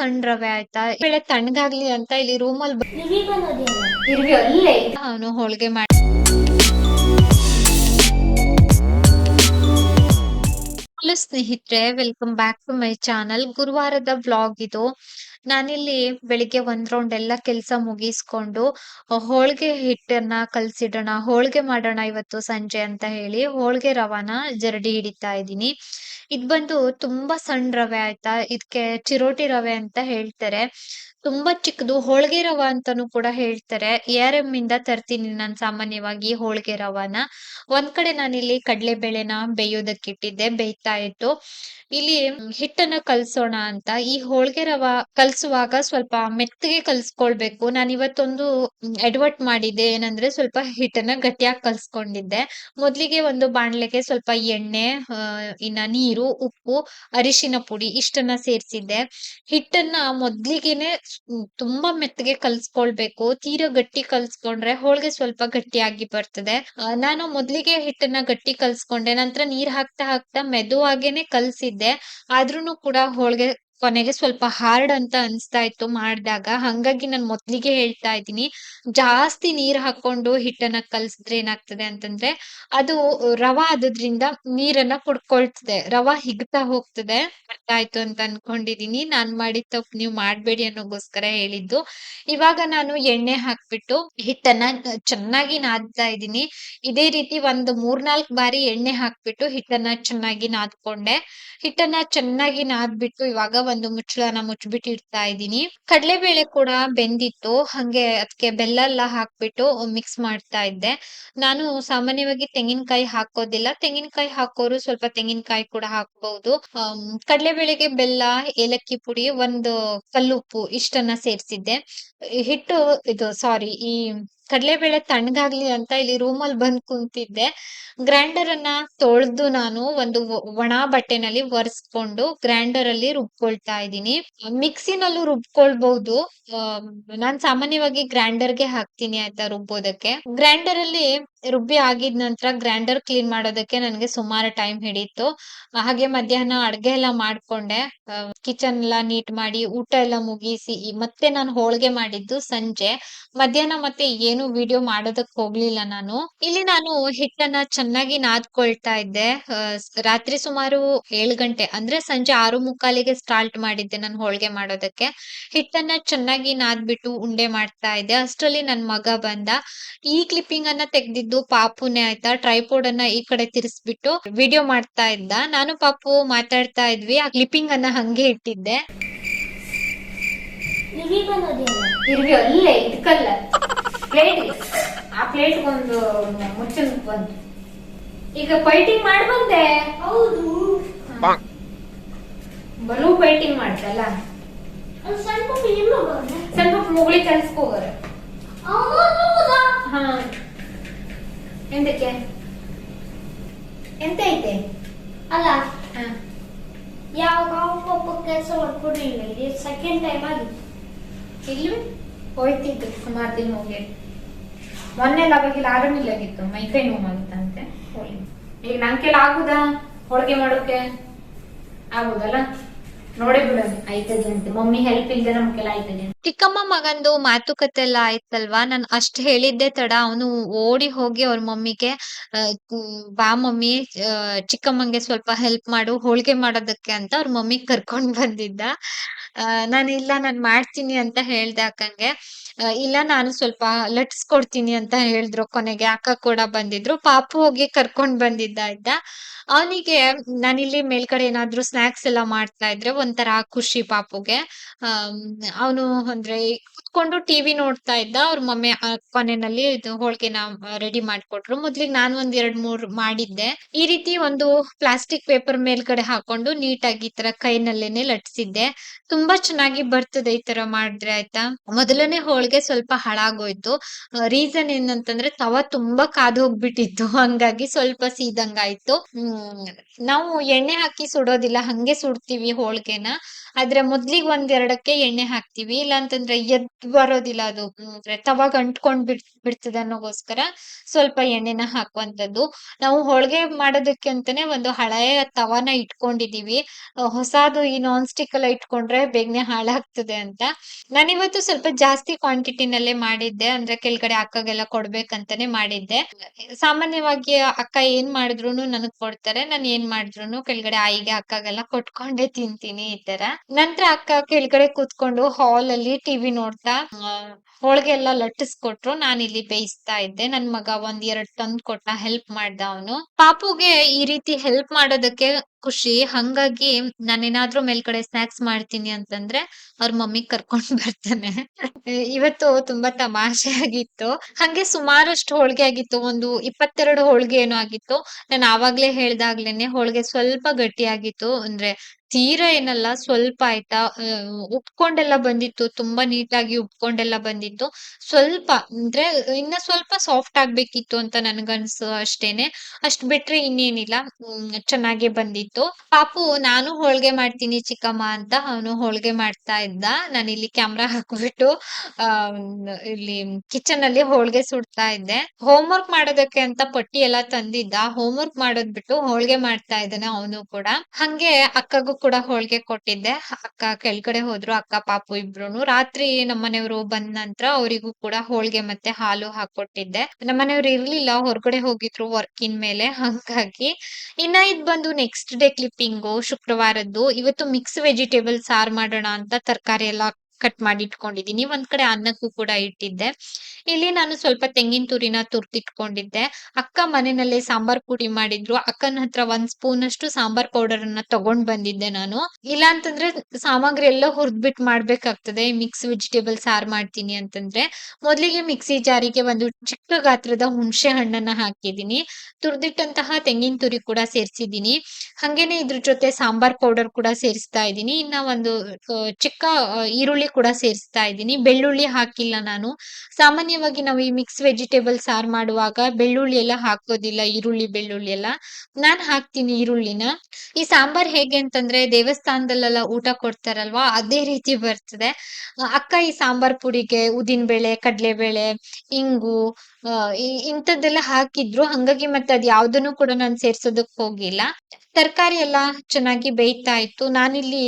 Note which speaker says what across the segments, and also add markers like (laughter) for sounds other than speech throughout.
Speaker 1: ಸಣ್ಣ ರವೆ ಆಯ್ತಾ? ಬೆಳೆ ತಣ್ಣಗಾಗ್ಲಿ ಅಂತ ಇಲ್ಲಿ ರೂಮಲ್ಲಿ ಅವನು ಹೋಳಿಗೆ ಮಾಡಿ ಹಲೋ ಸ್ನೇಹಿತರೆ welcome back to my channel ಗುರುವಾರದ vlog ಇದು. ನಾನಿಲ್ಲಿ ಬೆಳಿಗ್ಗೆ ಒಂದ್ ರೌಂಡ್ ಎಲ್ಲ ಕೆಲಸ ಮುಗಿಸ್ಕೊಂಡು ಹೋಳಿಗೆ ಹಿಟ್ಟನ್ನ ಕಲ್ಸಿಡೋಣ, ಹೋಳ್ಗೆ ಮಾಡೋಣ ಇವತ್ತು ಸಂಜೆ ಅಂತ ಹೇಳಿ ಹೋಳ್ಗೆ ರವಾನ ಜರಡಿ ಹಿಡಿತಾ ಇದ್ದೀನಿ. ಇದ್ ಬಂದು ತುಂಬಾ ಸಣ್ಣ ರವೆ ಆಯ್ತಾ ಇದಕ್ಕೆ ಚಿರೋಟಿ ರವೆ ಅಂತ ಹೇಳ್ತಾರೆ. ತುಂಬಾ ಚಿಕ್ಕದು ಹೋಳಿಗೆ ರವ ಅಂತಾನೂ ಕೂಡ ಹೇಳ್ತಾರೆ. ಎ ಎಂ ಇಂದ ತರ್ತೀನಿ ನಾನು ಸಾಮಾನ್ಯವಾಗಿ ಹೋಳಿಗೆ ರವಾನ. ಒಂದ್ ಕಡೆ ನಾನಿಲ್ಲಿ ಕಡಲೆ ಬೇಳೆನ ಬೇಯೋದಕ್ಕೆ ಇಟ್ಟಿದ್ದೆ ಬೇಯ್ತಾ ಇತ್ತು. ಇಲ್ಲಿ ಹಿಟ್ಟನ್ನ ಕಲ್ಸೋಣ ಅಂತ. ಈ ಹೋಳಿಗೆ ರವ ಕಲ್ಸುವಾಗ ಸ್ವಲ್ಪ ಮೆತ್ತಗೆ ಕಲ್ಸ್ಕೊಳ್ಬೇಕು. ನಾನು ಇವತ್ತೊಂದು ಎಡವಟ್ ಮಾಡಿದ್ದೆ, ಏನಂದ್ರೆ ಸ್ವಲ್ಪ ಹಿಟ್ಟನ್ನ ಗಟ್ಟಿಯಾಗಿ ಕಲ್ಸ್ಕೊಂಡಿದ್ದೆ. ಮೊದ್ಲಿಗೆ ಒಂದು ಬಾಣ್ಲೆಗೆ ಸ್ವಲ್ಪ ಎಣ್ಣೆ ಇನ್ನ ನೀರು, ಉಪ್ಪು, ಅರಿಶಿನ ಪುಡಿ ಇಷ್ಟನ್ನ ಸೇರ್ಸಿದ್ದೆ. ಹಿಟ್ಟನ್ನ ಮೊದ್ಲಿಗೆನೆ ತುಂಬಾ ಮೆತ್ತಗೆ ಕಲ್ಸ್ಕೊಳ್ಬೇಕು. ತೀರಾ ಗಟ್ಟಿ ಕಲ್ಸ್ಕೊಂಡ್ರೆ ಹೋಳಿಗೆ ಸ್ವಲ್ಪ ಗಟ್ಟಿಯಾಗಿ ಬರ್ತದೆ. ನಾನು ಮೊದ್ಲಿಗೆ ಹಿಟ್ಟನ್ನ ಗಟ್ಟಿ ಕಲ್ಸ್ಕೊಂಡೆ, ನಂತರ ನೀರ್ ಹಾಕ್ತಾ ಹಾಕ್ತಾ ಮೆದುವಾಗೇನೆ ಕಲ್ಸಿದ್ದೆ. ಆದ್ರೂನು ಕೂಡ ಹೋಳ್ಗೆ ಕೊನೆಗೆ ಸ್ವಲ್ಪ ಹಾರ್ಡ್ ಅಂತ ಅನ್ಸ್ತಾ ಇತ್ತು ಮಾಡಿದಾಗ. ಹಂಗಾಗಿ ನಾನು ಮೊದ್ಲಿಗೆ ಹೇಳ್ತಾ ಇದ್ದೀನಿ. ಜಾಸ್ತಿ ನೀರ್ ಹಾಕೊಂಡು ಹಿಟ್ಟನ್ನ ಕಲ್ಸಿದ್ರೆ ಏನಾಗ್ತದೆ ಅಂತಂದ್ರೆ ಅದು ರವಾ ಆದದ್ರಿಂದ ನೀರನ್ನ ಕುಡ್ಕೊಳ್ತದೆ. ರವಾ ಹಿಗ್ತಾ ಹೋಗ್ತದೆ. ಅರ್ಥ ಆಯ್ತು ಅಂತ ಅನ್ಕೊಂಡಿದೀನಿ. ನಾನ್ ಮಾಡಿದ ತಪ್ಪು ನೀವು ಮಾಡ್ಬೇಡಿ ಅನ್ನೋಗೋಸ್ಕರ ಹೇಳಿದ್ದು. ಇವಾಗ ನಾನು ಎಣ್ಣೆ ಹಾಕ್ಬಿಟ್ಟು ಹಿಟ್ಟನ್ನ ಚೆನ್ನಾಗಿ ನಾದ್ತಾ ಇದ್ದೀನಿ. ಇದೇ ರೀತಿ ಒಂದು ಮೂರ್ನಾಲ್ಕು ಬಾರಿ ಎಣ್ಣೆ ಹಾಕ್ಬಿಟ್ಟು ಹಿಟ್ಟನ್ನ ಚೆನ್ನಾಗಿ ನಾದ್ಕೊಂಡೆ. ಹಿಟ್ಟನ್ನ ಚೆನ್ನಾಗಿ ನಾದ್ಬಿಟ್ಟು ಇವಾಗ ಒಂದು ಮುಚ್ಚಳನ ಮುಚ್ಬಿಟ್ಟು ಇಡ್ತಾ ಇದ್ದೀನಿ. ಕಡಲೆಬೇಳೆ ಕೂಡ ಬೆಂದಿತ್ತು. ಹಂಗೆ ಅದಕ್ಕೆ ಬೆಲ್ಲ ಎಲ್ಲ ಹಾಕ್ಬಿಟ್ಟು ಮಿಕ್ಸ್ ಮಾಡ್ತಾ ಇದ್ದೆ. ನಾನು ಸಾಮಾನ್ಯವಾಗಿ ತೆಂಗಿನಕಾಯಿ ಹಾಕೋದಿಲ್ಲ. ತೆಂಗಿನಕಾಯಿ ಹಾಕೋರು ಸ್ವಲ್ಪ ತೆಂಗಿನಕಾಯಿ ಕೂಡ ಹಾಕಬಹುದು ಕಡ್ಲೆಬೇಳೆಗೆ ಬೆಲ್ಲ, ಏಲಕ್ಕಿ ಪುಡಿ ಒಂದು ಕಲ್ಲುಪ್ಪು ಇಷ್ಟನ್ನ ಸೇರ್ಸಿದ್ದೆ. ಹಿಟ್ಟು ಇದು ಸಾರಿ ಈ ಕಡಲೆಬೇಳೆ ತಣ್ಣಗಾಗ್ಲಿ ಅಂತ ಇಲ್ಲಿ ರೂಮಲ್ಲಿ ಬಂದ್ ಕುಂತಿದ್ದೆ. ಗ್ರೈಂಡರ್ ಅನ್ನ ತೊಳೆದು ನಾನು ಒಂದು ಒಣ ಬಟ್ಟೆನಲ್ಲಿ ಒರೆಸ್ಕೊಂಡು ಗ್ರೈಂಡರ್ ಅಲ್ಲಿ ರುಬ್ಕೊಳ್ತಾ ಇದ್ದೀನಿ. ಮಿಕ್ಸಿನಲ್ಲೂ ರುಬ್ಕೊಳ್ಬಹುದು. ನಾನ್ ಸಾಮಾನ್ಯವಾಗಿ ಗ್ರೈಂಡರ್ಗೆ ಹಾಕ್ತೀನಿ ಆಯ್ತಾ ರುಬ್ಬೋದಕ್ಕೆ. ಗ್ರೈಂಡರ್ ಅಲ್ಲಿ ರುಬ್ಬಿ ಆಗಿದ ನಂತರ ಗ್ರೈಂಡರ್ ಕ್ಲೀನ್ ಮಾಡೋದಕ್ಕೆ ನನಗೆ ಸುಮಾರು ಟೈಮ್ ಹಿಡೀತು. ಹಾಗೆ ಮಧ್ಯಾಹ್ನ ಅಡ್ಗೆ ಎಲ್ಲ ಮಾಡ್ಕೊಂಡೆ. ಕಿಚನ್ ಎಲ್ಲ ನೀಟ್ ಮಾಡಿ ಊಟ ಎಲ್ಲ ಮುಗಿಸಿ ಮತ್ತೆ ನಾನು ಹೋಳಿಗೆ ಮಾಡಿದ್ದು ಸಂಜೆ. ಮಧ್ಯಾಹ್ನ ಮತ್ತೆ ಏನು ವಿಡಿಯೋ ಮಾಡೋದಕ್ಕೆ ಹೋಗ್ಲಿಲ್ಲ ನಾನು. ಇಲ್ಲಿ ನಾನು ಹಿಟ್ಟನ್ನ ಚೆನ್ನಾಗಿ ನಾದ್ಕೊಳ್ತಾ ಇದ್ದೆ. ರಾತ್ರಿ ಸುಮಾರು ಏಳು ಗಂಟೆ, ಅಂದ್ರೆ ಸಂಜೆ ಆರು ಮುಕ್ಕಾಲಿಗೆ ಸ್ಟಾರ್ಟ್ ಮಾಡಿದ್ದೆ ನಾನು ಹೋಳಿಗೆ ಮಾಡೋದಕ್ಕೆ. ಹಿಟ್ಟನ್ನ ಚೆನ್ನಾಗಿ ನಾದ್ಬಿಟ್ಟು ಉಂಡೆ ಮಾಡ್ತಾ ಇದ್ದೆ. ಅಷ್ಟರಲ್ಲಿ ನನ್ ಮಗ ಬಂದ. ಈ ಕ್ಲಿಪ್ಪಿಂಗ್ ಅನ್ನ ತೆಗ್ದಿದ್ದು ಪಾಪುನೇ ಆಯ್ತಾ ಟ್ರೈಪೋಡ್ ಅನ್ನ ಈ ಕಡೆ ತಿರ್ಸ್ಬಿಟ್ಟು ವಿಡಿಯೋ ಮಾಡ್ತಾ ಇದ್ದ. ನಾನು ಪಾಪು ಮಾತಾಡ್ತಾ ಇದ್ವಿ ಆ ಕ್ಲಿಪ್ಪಿಂಗ್ ಅನ್ನ ಹಂಗೆ ಇಟ್ಟಿದ್ದೆ.
Speaker 2: ಅಲ್ಲೇ ಇದಕ್ಕಲ್ಲ ಪ್ಲೇಟ್ ಆ ಪ್ಲೇಟ್ ಒಂದು ಮುಚ್ಚನ್ ಬಂದು ಈಗ ಫೈಟಿಂಗ್ ಮಾಡಿ ಬಂದೆ.
Speaker 3: ಹೌದು.
Speaker 2: ಬಲು ಫೈಟಿಂಗ್ ಮಾಡ್ತಲ್ಲ.
Speaker 3: ಸ್ವಲ್ಪ
Speaker 2: ಸ್ವಲ್ಪ ಮುಗುಳಿ ಕಲ್ಸ್ಕೋಗರ ಹಾ. ಎಂತಕ್ಕೆ? ಎಂತ ಐತೆ?
Speaker 3: ಅಲ್ಲ. ಯಾವಾಗ ಪಾಪ ಕೆಲಸ ಮಾಡ್ಕೊಂಡಿಲ್ಲ ಇದು ಸೆಕೆಂಡ್ ಟೈಮ್ ಆಗಿತ್ತು
Speaker 2: ಇಲ್ಲಿ ಹೋಯ್ತಿದ್ದು ಸುಮಾರು ದಿನ ಹೋಗಿ. ಮೊನ್ನೆ ಅವಾಗಿಲ್ಲ ಆರಾಮಿಲ್ಲಾಗಿತ್ತು ಮೈಕೈ ನೋವಾಗುತ್ತಂತೆ ಹೋಳಿ ಈಗ ನನ್ ಕೈಲಿ ಆಗುದಾ? ಹೋಳಿಗೆ ಮಾಡೋಕೆ? ಆಗುದಲ್ಲ? ನೋಡಿ ಬಿಡೋದು. ಆಯ್ತದೆ ಅಂತ. ಮಮ್ಮಿ ಹೆಲ್ಪ್ ಇಲ್ದೆ ನಮ್ಗೆಲ್ಲ ಕೆಲ ಆಯ್ತದೆ.
Speaker 1: ಚಿಕ್ಕಮ್ಮ ಮಗಂದು ಮಾತುಕತೆ ಎಲ್ಲ ಆಯ್ತಲ್ವಾ? ನಾನ್ ಅಷ್ಟ್ ಹೇಳಿದ್ದೆ ತಡ. ಅವನು ಓಡಿ ಹೋಗಿ ಅವ್ರ ಮಮ್ಮಿಗೆ ಬಾ ಮಮ್ಮಿ ಚಿಕ್ಕಮ್ಮಂಗೆ ಸ್ವಲ್ಪ ಹೆಲ್ಪ್ ಮಾಡು, ಹೋಳಿಗೆ ಮಾಡೋದಕ್ಕೆ ಅಂತ ಅವ್ರ ಮಮ್ಮಿ ಕರ್ಕೊಂಡ್ ಬಂದಿದ್ದ. ನಾನು ಇಲ್ಲ, ನಾನ್ ಮಾಡ್ತೀನಿ ಅಂತ ಹೇಳ್ದೆ ಅಕ್ಕಂಗೆ. ಇಲ್ಲ, ನಾನು ಸ್ವಲ್ಪ ಲಟ್ಸ್ಕೊಡ್ತೀನಿ ಅಂತ ಹೇಳಿದ್ರು ಕೊನೆಗೆ. ಅಕ್ಕ ಕೂಡ ಬಂದಿದ್ರು. ಪಾಪು ಹೋಗಿ ಕರ್ಕೊಂಡ್ ಬಂದಿದ್ದ ಇದ್ದ ಅವನಿಗೆ ನಾನಿಲ್ಲಿ ಮೇಲ್ಗಡೆ ಏನಾದ್ರು ಸ್ನಾಕ್ಸ್ ಎಲ್ಲ ಮಾಡ್ತಾ ಇದ್ರೆ ಒಂಥರ ಖುಷಿ ಪಾಪುಗೆ. ಅವನು ಅಂದ್ರೆ ಕುತ್ಕೊಂಡು ಟಿವಿ ನೋಡ್ತಾ ಇದ್ದ ಅವ್ರ ಮಮ್ಮಿ ಕೊನೆನಲ್ಲಿ ಇದು ಹೋಳ್ಗೆನ ರೆಡಿ ಮಾಡ್ಕೊಟ್ರು. ಮೊದ್ಲಿಗೆ ನಾನು ಒಂದ್ ಎರಡ್ ಮೂರ್ ಮಾಡಿದ್ದೆ. ಈ ರೀತಿ ಒಂದು ಪ್ಲಾಸ್ಟಿಕ್ ಪೇಪರ್ ಮೇಲ್ಗಡೆ ಹಾಕೊಂಡು ನೀಟಾಗಿ ಈ ತರ ಕೈನಲ್ಲೇನೆ ಲಟ್ಸಿದ್ದೆ. ತುಂಬಾ ಚೆನ್ನಾಗಿ ಬರ್ತದೆ ಈ ತರ ಮಾಡಿದ್ರೆ ಆಯ್ತಾ? ಮೊದಲನೇ ಹೋಳಿಗೆ ಸ್ವಲ್ಪ ಹಾಳಾಗೋಯ್ತು. ರೀಸನ್ ಏನಂತಂದ್ರೆ ತವ ತುಂಬಾ ಕಾದು ಹೋಗ್ಬಿಟ್ಟಿತ್ತು (laughs) ಹಂಗಾಗಿ ಸ್ವಲ್ಪ ಸೀದಂಗಾಯ್ತು. ಹ್ಮ್, ನಾವು ಎಣ್ಣೆ ಹಾಕಿ ಸುಡೋದಿಲ್ಲ, ಹಂಗೆ ಸುಡ್ತೀವಿ ಹೋಳ್ಗೆನ. ಆದ್ರೆ ಮೊದ್ಲಿಗೆ ಒಂದೆರಡಕ್ಕೆ ಎಣ್ಣೆ ಹಾಕ್ತಿವಿ. ಇಲ್ಲ ಅಂತಂದ್ರೆ ಎದ್ ಬರೋದಿಲ್ಲ ಅದು. ಅಂದ್ರೆ ತವಾಗ ಅಂಟ್ಕೊಂಡ್ ಬಿಡ್, ಬಿಡ್ತದೆ ಅನ್ನೋಗೋಸ್ಕರ ಸ್ವಲ್ಪ ಎಣ್ಣೆನ ಹಾಕುವಂತದ್ದು ನಾವು ಹೋಳಿಗೆ ಮಾಡೋದಕ್ಕೆ ಅಂತಾನೆ ಒಂದು ಹಳೆಯ ತವಾನ ಇಟ್ಕೊಂಡಿದೀವಿ. ಹೊಸದು ಈ ನಾನ್ ಸ್ಟಿಕ್ ಎಲ್ಲ ಇಟ್ಕೊಂಡ್ರೆ ಬೇಗನೆ ಹಾಳಾಗ್ತದೆ ಅಂತ. ನಾನಿವತ್ತು ಸ್ವಲ್ಪ ಜಾಸ್ತಿ ಕ್ವಾಂಟಿಟಿನಲ್ಲೇ ಮಾಡಿದ್ದೆ. ಅಂದ್ರೆ ಕೆಳಗಡೆ ಅಕ್ಕಗೆಲ್ಲ ಕೊಡ್ಬೇಕಂತಾನೆ ಮಾಡಿದ್ದೆ. ಸಾಮಾನ್ಯವಾಗಿ ಅಕ್ಕ ಏನ್ ಮಾಡಿದ್ರು ನನಗ್ ಕೊಡ್ತಾರೆ. ನಾನು ಏನ್ ಮಾಡಿದ್ರು ಕೆಳಗಡೆ ಆಯಿಗೆ ಅಕ್ಕಗೆಲ್ಲ ಕೊಟ್ಕೊಂಡೆ ತಿಂತೀನಿ ಈ ತರ. ನಂತರ ಅಕ್ಕ ಕೆಳಗಡೆ ಕೂತ್ಕೊಂಡು ಹಾಲ್ ಅಲ್ಲಿ ಟಿವಿ ನೋಡ್ತಾ ಹೋಳಿಗೆ ಹೋಳ್ಗೆ ಎಲ್ಲ ಲಟ್ಟಿಸ್ಕೊಟ್ರು. ನಾನ್ ಇಲ್ಲಿ ಬೇಯಿಸ್ತಾ ಇದ್ದೆ. ನನ್ ಮಗ ಒಂದ್ ಎರಡ್ ತಂದ್ ಕೊಟ್ಟ ಹೆಲ್ಪ್ ಮಾಡ್ದ ಅವನು. ಪಾಪುಗೆ ಈ ರೀತಿ ಹೆಲ್ಪ್ ಮಾಡೋದಕ್ಕೆ ಖುಷಿ. ಹಂಗಾಗಿ ನಾನೇನಾದ್ರೂ ಮೇಲ್ಗಡೆ ಸ್ನಾಕ್ಸ್ ಮಾಡ್ತೀನಿ ಅಂತಂದ್ರೆ ಅವ್ರ ಮಮ್ಮಿ ಕರ್ಕೊಂಡ್ ಬರ್ತಾನೆ. ಇವತ್ತು ತುಂಬಾ ತಮಾಷೆ ಆಗಿತ್ತು. ಹಂಗೆ ಸುಮಾರಷ್ಟು ಹೋಳ್ಗೆ ಆಗಿತ್ತು. ಒಂದು ಇಪ್ಪತ್ತೆರಡು ಹೋಳ್ಗೆ ಏನೋ ಆಗಿತ್ತು. ನಾನು ಆವಾಗ್ಲೇ ಹೇಳ್ದಾಗ್ಲೇನೆ ಹೋಳ್ಗೆ ಸ್ವಲ್ಪ ಗಟ್ಟಿಯಾಗಿತ್ತು ಅಂದ್ರೆ ತೀರಾ ಏನಲ್ಲ ಸ್ವಲ್ಪ ಆಯ್ತಾ ಉಪ್ಕೊಂಡೆಲ್ಲ ಬಂದಿತ್ತು, ತುಂಬಾ ನೀಟಾಗಿ ಉಪ್ಕೊಂಡೆಲ್ಲ ಬಂದಿತ್ತು. ಸ್ವಲ್ಪ ಅಂದ್ರೆ ಇನ್ನ ಸ್ವಲ್ಪ ಸಾಫ್ಟ್ ಆಗ್ಬೇಕಿತ್ತು ಅಂತ ನನ್ಗನ್ಸು ಅಷ್ಟೇನೆ. ಅಷ್ಟ್ ಬಿಟ್ರೆ ಇನ್ನೇನಿಲ್ಲ. ಚೆನ್ನಾಗೆ ಬಂದಿತ್ತು. ಪಾಪು ನಾನು ಹೋಳ್ಗೆ ಮಾಡ್ತೀನಿ ಚಿಕ್ಕಮ್ಮ ಅಂತ ಅವನು ಹೋಳ್ಗೆ ಮಾಡ್ತಾ ಇದ್ದ. ನಾನು ಇಲ್ಲಿ ಕ್ಯಾಮ್ರಾ ಹಾಕ್ಬಿಟ್ಟು ಇಲ್ಲಿ ಕಿಚನ್ ಅಲ್ಲಿ ಹೋಳ್ಗೆ ಸುಡ್ತಾ ಇದ್ದೆ. ಹೋಮ್ ವರ್ಕ್ ಮಾಡೋದಕ್ಕೆ ಅಂತ ಪಟ್ಟಿ ಎಲ್ಲ ತಂದಿದ್ದ. ಹೋಮ್ ವರ್ಕ್ ಮಾಡೋದ್ ಬಿಟ್ಟು ಹೋಳ್ಗೆ ಮಾಡ್ತಾ ಇದ್ದಾನೆ ಅವನು ಕೂಡ. ಹಂಗೆ ಅಕ್ಕಗೂ ಕೂಡ ಹೋಳ್ಗೆ ಕೊಟ್ಟಿದ್ದೆ. ಅಕ್ಕ ಕೆಳಗಡೆ ಹೋದ್ರು, ಅಕ್ಕ ಪಾಪು ಇಬ್ರುನು. ರಾತ್ರಿ ನಮ್ಮನೆಯವರು ಬಂದ ನಂತರ ಅವರಿಗೂ ಕೂಡ ಹೋಳ್ಗೆ ಮತ್ತೆ ಹಾಲು ಹಾಕೊಟ್ಟಿದ್ದೆ. ನಮ್ಮನೆಯವ್ರು ಇರ್ಲಿಲ್ಲ, ಹೊರಗಡೆ ಹೋಗಿದ್ರು ವರ್ಕಿನ್ ಮೇಲೆ. ಹಂಗಾಗಿ ಇನ್ನ ಇದ್ ಬಂದು ನೆಕ್ಸ್ಟ್ ಡೇ ಕ್ಲಿಪ್ಪಿಂಗು ಶುಕ್ರವಾರದ್ದು, ಇವತ್ತು ಮಿಕ್ಸ್ ವೆಜಿಟೇಬಲ್ ಸಾರ್ ಮಾಡೋಣ ಅಂತ ತರಕಾರಿ ಎಲ್ಲ ಕಟ್ ಮಾಡಿ ಇಟ್ಕೊಂಡಿದೀನಿ ಒಂದ್ ಕಡೆ ಅನ್ನಕ್ಕೂ ಕೂಡ ಇಟ್ಟಿದ್ದೆ. ಇಲ್ಲಿ ನಾನು ಸ್ವಲ್ಪ ತೆಂಗಿನ ತುರಿನ ತುರ್ತಿಟ್ಕೊಂಡಿದ್ದೆ ಅಕ್ಕ ಮನೆಯಲ್ಲೇ ಸಾಂಬಾರ್ ಪುಡಿ ಮಾಡಿದ್ರು. ಅಕ್ಕನ ಹತ್ರ ಒಂದ್ ಸ್ಪೂನ್ ಅಷ್ಟು ಸಾಂಬಾರ್ ಪೌಡರ್ ಅನ್ನ ತಗೊಂಡ್ ಬಂದಿದ್ದೆ ನಾನು. ಇಲ್ಲ ಅಂತಂದ್ರೆ ಸಾಮಗ್ರಿ ಎಲ್ಲ ಹುರಿದ್ಬಿಟ್ಟು ಮಾಡ್ಬೇಕಾಗ್ತದೆ. ಮಿಕ್ಸ್ ವೆಜಿಟೇಬಲ್ ಸಾರ್ ಮಾಡ್ತೀನಿ ಅಂತಂದ್ರೆ. ಮೊದ್ಲಿಗೆ ಮಿಕ್ಸಿ ಜಾರಿಗೆ ಒಂದು ಚಿಕ್ಕ ಗಾತ್ರದ ಹುಣಸೆ ಹಣ್ಣನ್ನ ಹಾಕಿದೀನಿ ತುರ್ದಿಟ್ಟಂತಹ ತೆಂಗಿನ ತುರಿ ಕೂಡ ಸೇರ್ಸಿದೀನಿ ಹಂಗೇನೆ ಇದ್ರ ಜೊತೆ ಸಾಂಬಾರ್ ಪೌಡರ್ ಕೂಡ ಸೇರಿಸ್ತಾ ಇದ್ದೀನಿ. ಇನ್ನ ಒಂದು ಚಿಕ್ಕ ಈರುಳ್ಳಿ ಕೂಡ ಸೇರಿಸ್ತಾ ಇದ್ದೀನಿ. ಬೆಳ್ಳುಳ್ಳಿ ಹಾಕಿಲ್ಲ ನಾನು. ಸಾಮಾನ್ಯವಾಗಿ ನಾವು ಈ ಮಿಕ್ಸ್ ವೆಜಿಟೇಬಲ್ ಸಾರ್ ಮಾಡುವಾಗ ಬೆಳ್ಳುಳ್ಳಿ ಎಲ್ಲ ಹಾಕೋದಿಲ್ಲ, ಈರುಳ್ಳಿ, ಬೆಳ್ಳುಳ್ಳಿ ಎಲ್ಲ. ನಾನ್ ಹಾಕ್ತೀನಿ ಈರುಳ್ಳಿನ. ಈ ಸಾಂಬಾರ್ ಹೇಗೆ ಅಂತಂದ್ರೆ ದೇವಸ್ಥಾನದಲ್ಲೆಲ್ಲ ಊಟ ಕೊಡ್ತಾರಲ್ವಾ, ಅದೇ ರೀತಿ ಬರ್ತದೆ. ಅಕ್ಕ ಈ ಸಾಂಬಾರ್ ಪುಡಿಗೆ ಉದಿನ ಬೇಳೆ ಕಡ್ಲೆಬೇಳೆ ಇಂಗು ಇಂಥದ್ದೆಲ್ಲ ಹಾಕಿದ್ರು. ಹಂಗಾಗಿ ಮತ್ತೆ ಅದ್ ಯಾವ್ದನ್ನು ಕೂಡ ನಾನು ಸೇರ್ಸೋದಕ್ ಹೋಗಿಲ್ಲ. ತರಕಾರಿ ಎಲ್ಲ ಚೆನ್ನಾಗಿ ಬೇಯ್ತಾ ಇತ್ತು. ನಾನಿಲ್ಲಿ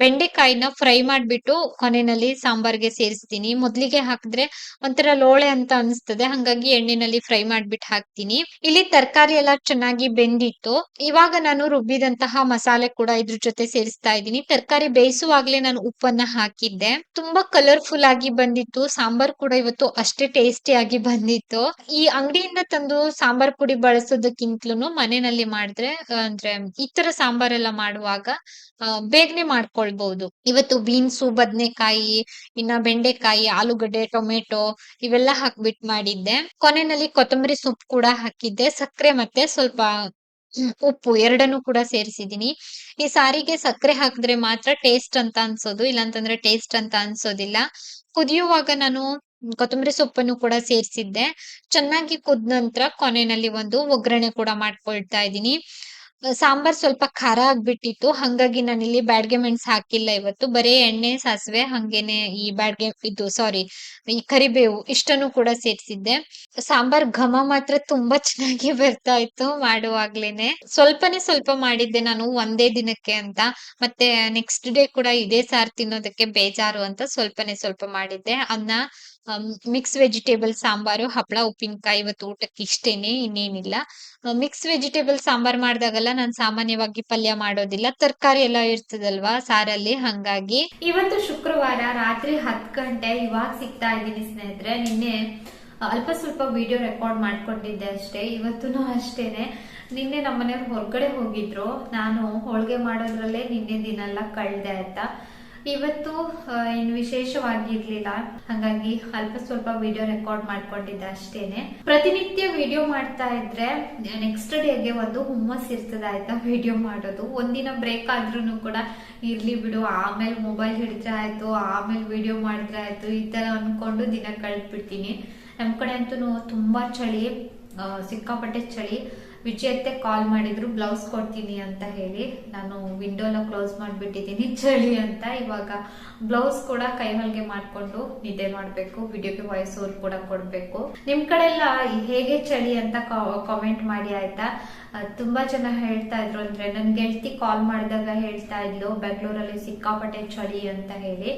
Speaker 1: ಬೆಂಡೆಕಾಯಿನ ಫ್ರೈ ಮಾಡ್ಬಿಟ್ಟು ಕೊನೆಯಲ್ಲಿ ಸಾಂಬಾರ್ಗೆ ಸೇರಿಸ್ತೀನಿ. ಮೊದ್ಲಿಗೆ ಹಾಕಿದ್ರೆ ಒಂಥರ ಲೋಳೆ ಅಂತ ಅನಿಸ್ತದೆ. ಹಂಗಾಗಿ ಎಣ್ಣೆನಲ್ಲಿ ಫ್ರೈ ಮಾಡ್ಬಿಟ್ಟು ಹಾಕ್ತೀನಿ. ಇಲ್ಲಿ ತರಕಾರಿ ಎಲ್ಲ ಚೆನ್ನಾಗಿ ಬೆಂದಿತ್ತು. ಇವಾಗ ನಾನು ರುಬ್ಬಿದಂತಹ ಮಸಾಲೆ ಕೂಡ ಇದ್ರ ಜೊತೆ ಸೇರಿಸ್ತಾ ಇದ್ದೀನಿ. ತರಕಾರಿ ಬೇಯಿಸುವಾಗ್ಲೇ ನಾನು ಉಪ್ಪನ್ನ ಹಾಕಿದ್ದೆ. ತುಂಬಾ ಕಲರ್ಫುಲ್ ಆಗಿ ಬಂದಿತ್ತು. ಸಾಂಬಾರ್ ಕೂಡ ಇವತ್ತು ಅಷ್ಟೇ ಟೇಸ್ಟಿ ಆಗಿ ಬಂದಿತ್ತು. ಈ ಅಂಗಡಿಯಿಂದ ತಂದು ಸಾಂಬಾರ್ ಪುಡಿ ಬಳಸೋದಕ್ಕಿಂತಲೂ ಮನೆಯಲ್ಲಿ ಮಾಡಿದ್ರೆ, ಅಂದ್ರೆ ಈ ತರ ಸಾಂಬಾರೆಲ್ಲ ಮಾಡುವಾಗ ಬೇಗನೆ ಮಾಡ್ಕೊಳ್ಬಹುದು ಇವತ್ತು ಬೀನ್ಸು, ಬದನೆಕಾಯಿ, ಇನ್ನ ಬೆಂಡೆಕಾಯಿ, ಆಲೂಗಡ್ಡೆ, ಟೊಮೆಟೊ ಇವೆಲ್ಲ ಹಾಕ್ಬಿಟ್ ಮಾಡಿದ್ದೆ. ಕೊನೆಯಲ್ಲಿ ಕೊತ್ತಂಬರಿ ಸೊಪ್ಪು ಕೂಡ ಹಾಕಿದ್ದೆ. ಸಕ್ಕರೆ ಮತ್ತೆ ಸ್ವಲ್ಪ ಉಪ್ಪು ಎರಡನ್ನು ಕೂಡ ಸೇರಿಸಿದೀನಿ ಈ ಸಾರಿಗೆ ಸಕ್ಕರೆ ಹಾಕಿದ್ರೆ ಮಾತ್ರ ಟೇಸ್ಟ್ ಅಂತ ಅನ್ಸೋದು, ಇಲ್ಲಾಂತಂದ್ರೆ ಟೇಸ್ಟ್ ಅಂತ ಅನ್ಸೋದಿಲ್ಲ. ಕುದಿಯುವಾಗ ನಾನು ಕೊತ್ತಂಬರಿ ಸೊಪ್ಪನ್ನು ಕೂಡ ಸೇರಿಸಿದ್ದೆ. ಚೆನ್ನಾಗಿ ಕುದ್ ನಂತರ ಕೊನೆಯಲ್ಲಿ ಒಂದು ಒಗ್ಗರಣೆ ಕೂಡ ಮಾಡ್ಕೊಳ್ತಾ ಇದ್ದೀನಿ. ಸಾಂಬಾರ್ ಸ್ವಲ್ಪ ಖಾರ ಆಗ್ಬಿಟ್ಟಿತ್ತು. ಹಂಗಾಗಿ ನಾನಿಲ್ಲಿ ಬ್ಯಾಡ್ಗೆ ಮೆಣಸು ಹಾಕಿಲ್ಲ ಇವತ್ತು. ಬರೀ ಎಣ್ಣೆ, ಸಾಸಿವೆ, ಹಂಗೇನೆ ಈ ಬ್ಯಾಡ್ಗೆ ಇದು ಸಾರಿ ಈ ಕರಿಬೇವು ಇಷ್ಟನ್ನು ಕೂಡ ಸೇರಿಸಿದ್ದೆ. ಸಾಂಬಾರ್ ಘಮ ಮಾತ್ರ ತುಂಬಾ ಚೆನ್ನಾಗಿ (laughs) ಬರ್ತಾ ಇತ್ತು ಮಾಡುವಾಗ್ಲೇನೆ. ಸ್ವಲ್ಪನೇ ಸ್ವಲ್ಪ ಮಾಡಿದ್ದೆ ನಾನು ಒಂದೇ ದಿನಕ್ಕೆ ಅಂತ. ಮತ್ತೆ ನೆಕ್ಸ್ಟ್ ಡೇ ಕೂಡ ಇದೇ ಸಾರ್ ತಿನ್ನೋದಕ್ಕೆ ಬೇಜಾರು ಅಂತ ಸ್ವಲ್ಪನೇ ಸ್ವಲ್ಪ ಮಾಡಿದ್ದೆ. ಅನ್ನ ಮಿಕ್ಸ್ ವೆಜಿಟೇಬಲ್ ಸಾಂಬಾರು, ಹಪ್ಪಳ, ಉಪ್ಪಿನಕಾಯಿ ಇವತ್ತು ಊಟಕ್ಕೆ ಇಷ್ಟೇನೆ, ಇನ್ನೇನಿಲ್ಲ. ಮಿಕ್ಸ್ ವೆಜಿಟೇಬಲ್ ಸಾಂಬಾರ್ ಮಾಡಿದಾಗಲ್ಲ ನಾನು ಸಾಮಾನ್ಯವಾಗಿ ಪಲ್ಯ ಮಾಡೋದಿಲ್ಲ. ತರಕಾರಿ ಎಲ್ಲ ಇರ್ತದಲ್ವಾ ಸಾರಲ್ಲಿ, ಹಂಗಾಗಿ.
Speaker 2: ಇವತ್ತು ಶುಕ್ರವಾರ ರಾತ್ರಿ ಹತ್ತು ಗಂಟೆ ಇವಾಗ ಸಿಗ್ತಾ ಇದ್ದೀನಿ ಸ್ನೇಹಿತರೆ. ನಿನ್ನೆ ಅಲ್ಪ ಸ್ವಲ್ಪ ವಿಡಿಯೋ ರೆಕಾರ್ಡ್ ಮಾಡ್ಕೊಂಡಿದ್ದೆ ಅಷ್ಟೇ. ಇವತ್ತು ಅಷ್ಟೇನೆ. ನಿನ್ನೆ ನಮ್ಮನೆಯವ್ರು ಹೊರಗಡೆ ಹೋಗಿದ್ರು. ನಾನು ಹೋಳಿಗೆ ಮಾಡೋದ್ರಲ್ಲೇ ನಿನ್ನೆ ದಿನ ಎಲ್ಲ ಕಳ್ದೆ ಆಯ್ತಾ ಇವತ್ತು ಏನು ವಿಶೇಷವಾಗಿ ಇರ್ಲಿಲ್ಲ ಹಾಗಾಗಿ ಅಲ್ಪ ಸ್ವಲ್ಪ ವಿಡಿಯೋ ರೆಕಾರ್ಡ್ ಮಾಡ್ಕೊಂಡಿದ್ದೆ ಅಷ್ಟೇನೆ. ಪ್ರತಿನಿತ್ಯ ವಿಡಿಯೋ ಮಾಡ್ತಾ ಇದ್ರೆ ನೆಕ್ಸ್ಟ್ ಡೇಗೆ ಒಂದು ಹುಮ್ಮಸ್ ಇರ್ತದೆ ಆಯ್ತಾ ವಿಡಿಯೋ ಮಾಡೋದು. ಒಂದಿನ ಬ್ರೇಕ್ ಆದ್ರೂ ಕೂಡ ಇರ್ಲಿ ಬಿಡು. ಆಮೇಲೆ ಮೊಬೈಲ್ ಹಿಡಿದ್ರೆ ಆಯ್ತು, ಆಮೇಲೆ ವಿಡಿಯೋ ಮಾಡಿದ್ರೆ ಆಯ್ತು, ಈ ತರ ಅನ್ಕೊಂಡು ದಿನ ಕಳೆದ್ಬಿಡ್ತೀನಿ. ನಮ್ ಕಡೆ ಅಂತೂ ತುಂಬಾ ಚಳಿ ಸಿಕ್ಕಾಪಟ್ಟೆ ಚಳಿ.
Speaker 1: ವಿಜಯತ್ತೆ ಕಾಲ್ ಮಾಡಿದ್ರು, ಬ್ಲೌಸ್ ಕೊಡ್ತೀನಿ ಅಂತ ಹೇಳಿ, ನಾನು ವಿಂಡೋನ ಕ್ಲೋಸ್ ಮಾಡಿಬಿಟ್ಟಿದ್ದೀನಿ, ಚಳಿ ಅಂತ ಇವಾಗ ಬ್ಲೌಸ್ ಕೂಡ ಕೈ ಹೊಲಿಗೆ ಮಾಡ್ಕೊಂಡು ನಿದ್ದೆ ಮಾಡಬೇಕು, ವಿಡಿಯೋಗೆ ವಾಯ್ಸ್ ಓವರ್ ಕೂಡ ಕೊಡಬೇಕು. ನಿಮ್ಮ ಕಡೆ ಎಲ್ಲ ಹೇಗೆ ಚಳಿ ಅಂತ ಕಾಮೆಂಟ್ ಮಾಡಿ ಆಯ್ತಾ? ತುಂಬಾ ಜನ ಹೇಳ್ತಾ ಇದ್ರು ಅಂದ್ರೆ ನನ್ನ ಗೆಳತಿ ಕಾಲ್ ಮಾಡಿದಾಗ ಹೇಳ್ತಾ ಇದ್ಲು, ಬೆಂಗಳೂರಲ್ಲಿ ಸಿಕ್ಕಾಪಟ್ಟೆ ಚಳಿ ಅಂತ ಹೇಳಿ.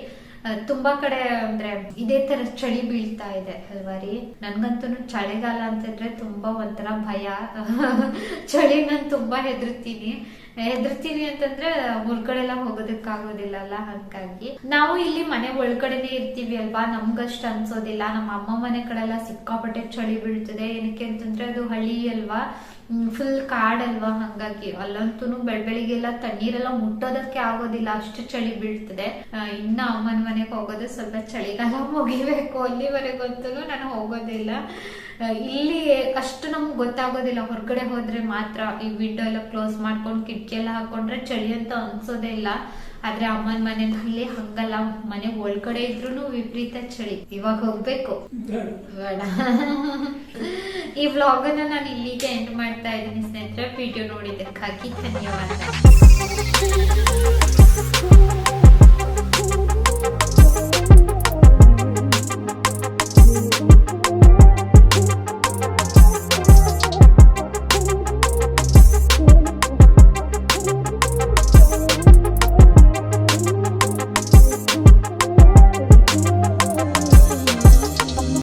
Speaker 1: ತುಂಬಾ ಕಡೆ ಅಂದ್ರೆ ಇದೇ ತರ ಚಳಿ ಬೀಳ್ತಾ ಇದೆ ಅಲ್ವಾ ರೀ? ನನ್ಗಂತೂ ಚಳಿಗಾಲ ಅಂತಂದ್ರೆ ತುಂಬಾ ಒಂಥರ ಭಯ. (laughs) ಚಳಿ ನಾನು ತುಂಬಾ ಹೆದರ್ತೀನಿ ಹೆದರ್ತೀನಿ ಅಂತಂದ್ರೆ ಹೊರ್ಗಡೆ ಎಲ್ಲ ಹೋಗೋದಕ್ಕಾಗೋದಿಲ್ಲ ಅಲ್ಲ, ಹಾಗಾಗಿ. ನಾವು ಇಲ್ಲಿ ಮನೆ ಒಳಗಡೆನೆ ಇರ್ತೀವಿ ಅಲ್ವಾ? ನಮ್ಗಷ್ಟು ಅನ್ಸೋದಿಲ್ಲ. ನಮ್ಮ ಅಮ್ಮ ಮನೆ ಕಡೆ ಎಲ್ಲ ಸಿಕ್ಕಾಪಟ್ಟೆ ಚಳಿ ಬೀಳ್ತದೆ. ಏನಕ್ಕೆ ಅಂತಂದ್ರೆ ಅದು ಹಳ್ಳಿ ಅಲ್ವಾ? ಫುಲ್ ಕಾಡಲ್ವಾ ಹಂಗಾಗಿ ಅಲ್ಲಂತೂ ಬೆಳ್ ಬೆಳಿಗ್ಗೆಲ್ಲ ತಣ್ಣೀರೆಲ್ಲ ಮುಟ್ಟೋದಕ್ಕೆ ಆಗೋದಿಲ್ಲ, ಅಷ್ಟು ಚಳಿ ಬೀಳ್ತದೆ. ಇನ್ನ ಅಮ್ಮನ ಮನೆಗೆ ಹೋಗೋದು ಸ್ವಲ್ಪ ಚಳಿಗಾಲ (laughs) ಮುಗಿಬೇಕು ಅಲ್ಲಿವರೆಗಂತೂ ನಾನು ಹೋಗೋದಿಲ್ಲ ಇಲ್ಲಿ. ಅಷ್ಟು ನಮ್ಗೆ ಗೊತ್ತಾಗೋದಿಲ್ಲ, ಹೊರಗಡೆ ಹೋದ್ರೆ ಮಾತ್ರ ಈ ವಿಂಡೋ ಎಲ್ಲ ಕ್ಲೋಸ್ ಮಾಡ್ಕೊಂಡು ಕಿಟಕಿ ಎಲ್ಲ ಹಾಕೊಂಡ್ರೆ ಚಳಿ ಅಂತ ಅನ್ಸೋದೇ ಇಲ್ಲ. ಆದ್ರೆ ಅಮ್ಮನ ಮನೆಯಲ್ಲಿ ಹಂಗಲ್ಲ. ಮನೆ ಒಳಗಡೆ ಇದ್ರು ವಿಪರೀತ ಚಳಿ. ಇವಾಗ ಹೋಗ್ಬೇಕು. ಈ ವ್ಲಾಗ್ ಅನ್ನ ನಾನು ಇಲ್ಲಿಗೆ ಎಂಡ್ ಮಾಡ್ತಾ ಇದ್ದೀನಿ ಸ್ನೇಹಿತರೆ. ವಿಡಿಯೋ ನೋಡಿದ್ದಕ್ಕಾಗಿ ಧನ್ಯವಾದ